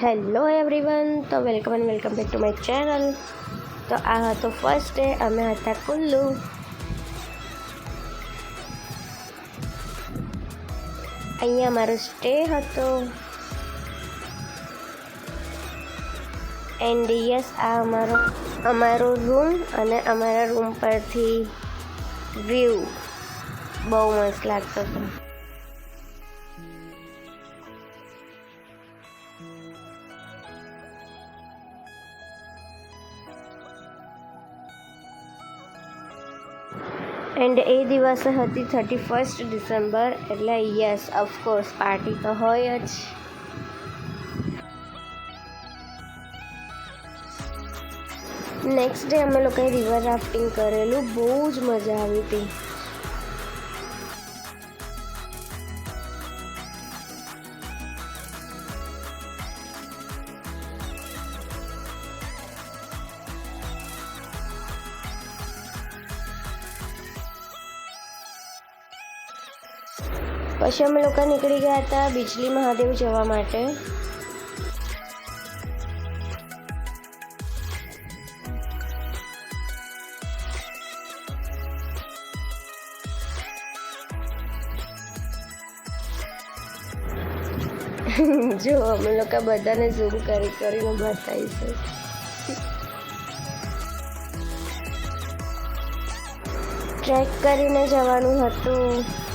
Hello everyone તો welcome and welcome back to my channel તો આ હતો ફર્સ્ટ ડે અમે હતા કુલ્લુ. અહીંયા મારો સ્ટે હતો. એન્ડ યસ આ અમારો અમારો રૂમ અને અમારા રૂમ પરથી વ્યૂ બહુ મસ્ત લાગતો હતો. એન્ડ એ દિવસે હતી થર્ટી ફર્સ્ટ ડિસેમ્બર એટલે યસ ઓફકોર્સ પાર્ટી તો હોય જ. નેક્સ્ટ ડે અમે લોકોએ રિવર રાફ્ટિંગ કરેલું. બહુ જ મજા આવી હતી. પછી અમે લોકો નીકળી ગયા હતા બિજલી મહાદેવ જવા માટે. જો, અમે લોકો બધાને ઝૂમ કરી કરીને બતાવીશું ટ્રેક કરીને જવાનું હતું.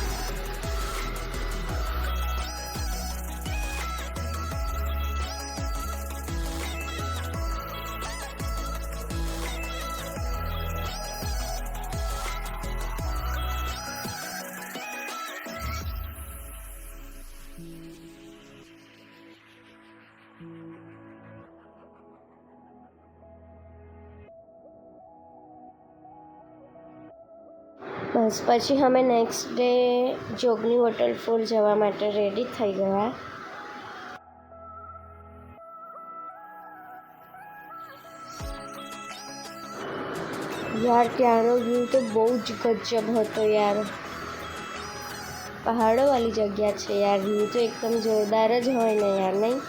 બસ, પછી અમે નેક્સ્ટ ડે જોગની વોટરફોલ જવા માટે રેડી થઈ ગયા. યાર ત્યાંનો વ્યૂ તો બહુ જ ગજબ હતો યાર. પહાડોવાળી જગ્યા છે યાર વ્યૂ તો એકદમ જોરદાર જ હોય ને યાર, નહીં?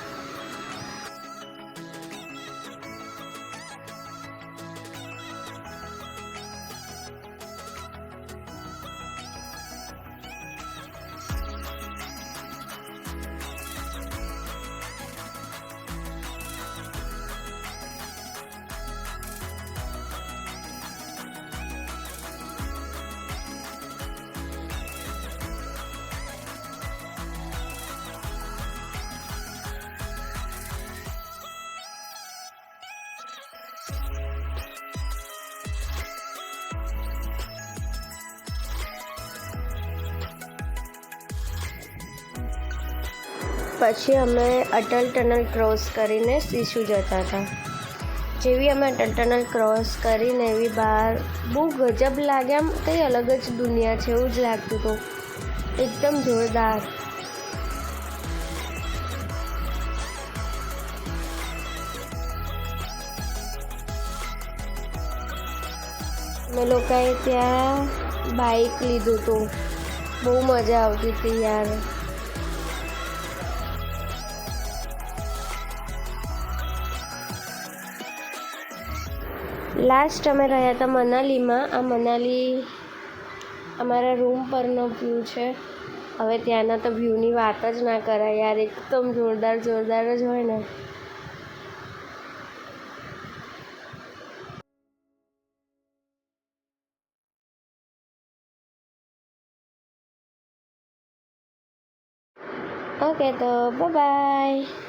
પછી અમે અટલ ટનલ ક્રોસ કરીને સીસુ જતા હતા. જેવી અમે અટલ ટનલ ક્રોસ કરીને એવી બહાર બહુ ગજબ લાગે આમ કંઈ અલગ જ દુનિયા છે એવું જ લાગતું હતું. એકદમ જોરદાર. અમે લોકોએ ત્યાં બાઇક લીધું હતું. બહુ મજા આવતી હતી યાર. લાસ્ટ અમે રહ્યા હતા મનાલીમાં. આ મનાલી અમારા રૂમ પરનો વ્યૂ છે. હવે ત્યાંના તો વ્યૂની વાત જ ના કરાય યાર. એકદમ જોરદાર જોરદાર જ હોય ને. ઓકે તો બાય